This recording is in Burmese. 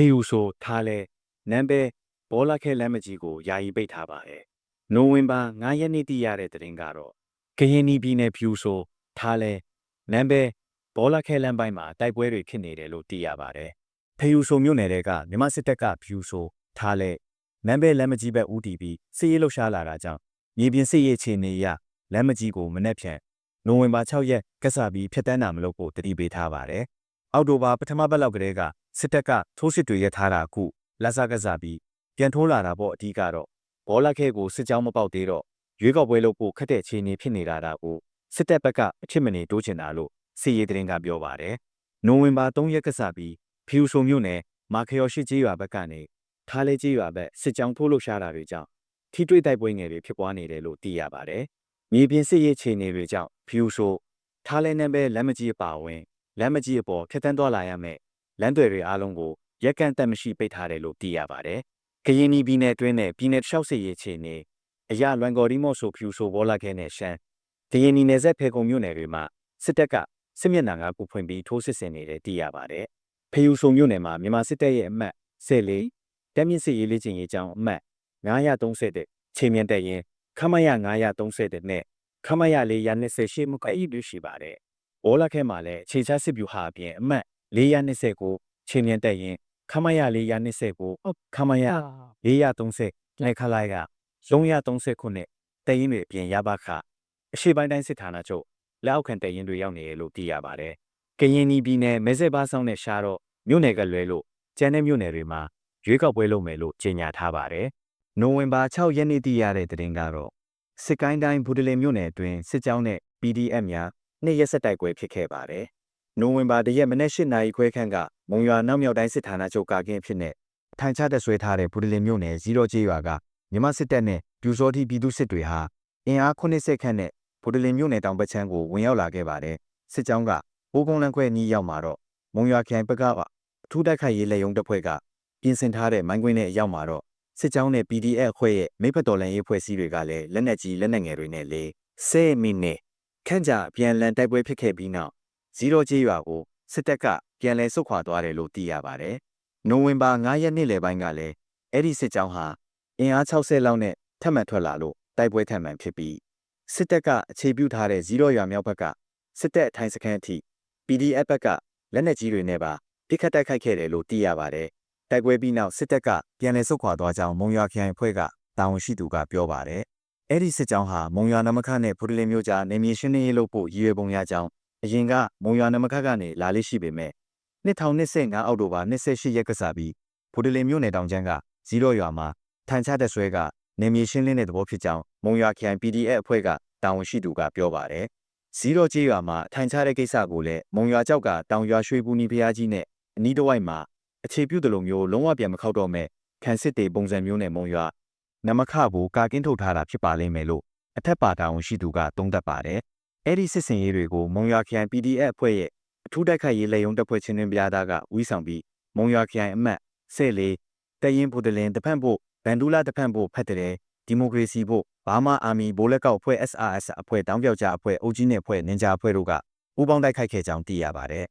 ဖေယူဆိုထားလဲနမ်ပဲဘောလခဲလမ်းမကြီးကိုယာယီပိတ်ထားပါတယ်နိုဝင်ဘာ9ရက်နေ့တည်ရတဲ့သတင်းကတော့ကရင်နီပြည်နယ်ဖြူဆိုထားလဲနမ်ပဲဘောလခဲလမ်းပိုင်းမှာတိုက်ပွဲတွေဖြစ်နေတယ်လို့သိရပါတယ်ဖေယူဆိုမြို့နယ်တွေကမြမစစ်တပ်ကဖြူဆိုထားလဲနမ်ပဲလမ်းမကြီးဘက်ဦးတည်ပြီးစစ်ရေးလှုပ်ရှားလာတာကြောင့်မြေပြင်စစ်ရေးအခြေအနေအရလမ်းမကြီးကိုမနေ့ဖြန်နိုဝင်ဘာ6ရက်ကစားပြီးဖျက်တမ်းတာမလုပ်ဖို့တတိပေးထားပါတယ် အောက်တိုဘာပထမပတ်လောက်ကတည်းကစစ်တပ်ကထိုးစစ်တွေရထားတာအခုလက်စားကစားပြီးပြန်ထိုးလာတာပေါ့အဓိကတော့ဘောလက်ခဲကိုစစ်ကြောင်းမပေါက်သေးတော့ရွေးကောက်ပွဲလုပ်ဖို့ခက်တဲ့အခြေအနေဖြစ်နေတာဒါကိုစစ်တပ်ဘက်ကအချစ်မနေတိုးချင်တာလို့စီရေးသတင်းကပြောပါတယ်နိုဝင်ဘာ3ရက်ကစားပြီးဖြူဆိုမြို့နယ်မာခယောရှိကြီးရွာဘက်ကနေထားလဲကြီးရွာဘက်စစ်ကြောင်းထိုးလှုပ်ရှားတာတွေကြောင့်ထိတွေ့တိုက်ပွဲငယ်တွေဖြစ်ပွားနေတယ်လို့သိရပါတယ်မြေပြင်စစ်ရေးအခြေအနေတွေကြောင့်ဖြူဆိုထားလဲနဲ့ပဲလက်မကြီးအပါဝင် လက်မကြီးအပေါ်ဖျက်ဆီးသွားလာရမယ်လမ်းတွေတွေအားလုံးကိုရက်ကန့်တက်မရှိပိတ်ထားတယ်လို့သိရပါတယ်။ကရင်ပြည်နယ်အတွင်းနဲ့ပြည်နယ်တစ်လျှောက်စစ်ရေးအခြေအနေအရာလွန်ကော်ဒီမော့ဆိုဖြူဆိုဘောလာခဲနဲ့ရှမ်းကရင်ပြည်နယ်ဆက်ဖေကုံမြို့နယ်တွေမှာစစ်တပ်ကစစ်မျက်နှာငါးခုဖွင့်ပြီးထိုးစစ်ဆင်နေတယ်သိရပါတယ်။ဖေယူဆိုမြို့နယ်မှာမြန်မာစစ်တပ်ရဲ့အမှတ်14တက်မြင့်စစ်ရေးလေ့ကျင့်ရေးကျောင်းအမှတ်930တဲ့ချိန်မြန်တက်ရင်ခမရ930တဲ့နဲ့ခမရ428မှုကအိလူရှိပါတယ်။ ဘောလာခဲမှာလည်းခြေချစစ်ဗျူဟာအပြင်အမှတ်429ချိန်မြန်တက်ရင်ခမရ429ခမရ430လိုက်ခလိုက်က330ခုနဲ့တရင်တွေအပြင်ရပါခအရှိပိုင်းတိုင်းစစ်ဌာနချုပ်လက်အောက်ခံတရင်တွေရောက်နေရလို့သိရပါတယ်။ကရင်ပြည်နယ်မဲဆက်ပါဆောင်နဲ့ရှားတော့မြို့နယ်ကလွဲလို့ကျန်တဲ့မြို့နယ်တွေမှာရွေးကောက်ပွဲလုပ်မယ်လို့ကြေညာထားပါတယ်။နိုဝင်ဘာ6ရက်နေ့တည်ရတဲ့သတင်းကတော့စစ်ကိုင်းတိုင်းဘူဒလင်မြို့နယ်အတွင်းစစ်ကြောင်းနဲ့ PDF များ နှစ်ရက်ဆက်တိုက်ပွဲဖြစ်ခဲ့ပါတယ်။နိုဝင်ဘာတရက်မနေ့၈နာရီခွဲခန့်ကမုံရွာနောက်မြောက်တိုင်းစစ်ဌာနချုပ်ကာကင်းဖြစ်နေထိုင်ချတက်ဆွဲထားတဲ့ဘူဒလင်မြို့နယ်ဇီရိုကျေးရွာကမြမစစ်တပ်နဲ့ပြူစောတိပြည်သူစစ်တွေဟာအင်အား80ခန့်နဲ့ဘူဒလင်မြို့နယ်တောင်ဘက်ခြမ်းကိုဝင်ရောက်လာခဲ့ပါတယ်။စစ်ကြောင်းကပိုးကုန်းလန်းခွဲနီးရောက်မှာတော့မုံရွာခိုင်ဘက်ကအထူးတိုက်ခိုက်ရေးလက်ရုံတပ်ဖွဲ့ကပြင်ဆင်ထားတဲ့မိုင်းကွင်းနဲ့ရောက်မှာတော့စစ်ကြောင်းနဲ့ PDF အဖွဲ့ရဲ့မိဖက်တော်လှန်ရေးဖွဲ့စည်းတွေကလည်းလက်နက်ကြီးလက်နက်ငယ်တွေနဲ့လေ10မိနစ် ခန့်ကြာပြန်လည်တိုက်ပွဲဖြစ်ခဲ့ပြီးနောက်ဇီရိုကျေးရွာကိုစစ်တပ်ကပြန်လည်ဆုတ်ခွာသွားတယ်လို့သိရပါတယ်။နိုဝင်ဘာ9ရက်နေ့လယ်ပိုင်းကလည်းအဲ့ဒီစစ်ကြောင်းဟာအင်အား60လောက်နဲ့ထပ်မံထွက်လာလို့တိုက်ပွဲထပ်မံဖြစ်ပြီးစစ်တပ်ကအခြေပြုထားတဲ့ဇီရိုရွာမြောက်ဘက်ကစစ်တပ်ထိုင်စခန်းအထိ PDF ဘက်ကလက်နက်ကြီးတွေနဲ့ပါပစ်ခတ်တိုက်ခိုက်ခဲ့တယ်လို့သိရပါတယ်။တိုက်ပွဲပြီးနောက်စစ်တပ်ကပြန်လည်ဆုတ်ခွာသွားကြောင်းမုံရွာခရိုင်အဖွဲ့ကတာဝန်ရှိသူကပြောပါတယ်။ အဲ့ဒီစစ်ကြောင်းဟာမုံရွာနမခနဲ့ဖူဒလင်မြို့ကြားနေမြေရှင်းနေရေးလုပ်ဖို့ရည်ရွယ်ပုံရကြောင်းအရင်ကမုံရွာနမခကနေလာလေးရှိပေမဲ့2025အောက်တိုဘာ28ရက်ကစားပြီးဖူဒလင်မြို့နယ်တောင်ကျန်းကဇီရိုရွာမှာထန်ချတဲ့ဆွဲကနေမြေရှင်းလင်းတဲ့သဘောဖြစ်ကြောင်းမုံရွာခရိုင် PDF အဖွဲ့ကတာဝန်ရှိသူကပြောပါတယ်။ဇီရိုကျေးရွာမှာထိုင်ချတဲ့ကိစ္စကိုလည်းမုံရွာကျောက်ကတောင်ရွာရွှေပူနီဖျားကြီးနဲ့အနီးတစ်ဝိုက်မှာအခြေပြုတယ်လို့မျိုးလုံးဝပြန်မခောက်တော့မဲ့ခံစစ်တေပုံစံမျိုးနဲ့မုံရွာ နမခဘူကာကင်းထုတ်ထားတာဖြစ်ပါလိမ့်မယ်လို့အထက်ပါတာဝန်ရှိသူကသုံးသပ်ပါတယ်။အဲ့ဒီစစ်စင်ရေးတွေကိုမုံရွာခရိုင် PDF အဖွဲ့ရဲ့အထူးတိုက်ခိုက်ရေးလက်ရုံတပ်ဖွဲ့ချင်းတွင်ပြားသားကဝီးဆောင်ပြီးမုံရွာခရိုင်အမတ်ဆဲလေးတရင်ဘူဒလင်တဖန့်ဖို့ဗန်ဒူလာတဖန့်ဖို့ဖတ်တဲ့ဒီမိုကရေစီဖို့ဘာမာအာမီဘိုးလက်ကောက်အဖွဲ့ SRS အဖွဲ့တောင်းပြောက်ကြအဖွဲ့အုပ်ကြီးနဲ့အဖွဲ့နင်ဂျာအဖွဲ့တို့ကပူးပေါင်းတိုက်ခိုက်ခဲ့ကြောင်းသိရပါတယ်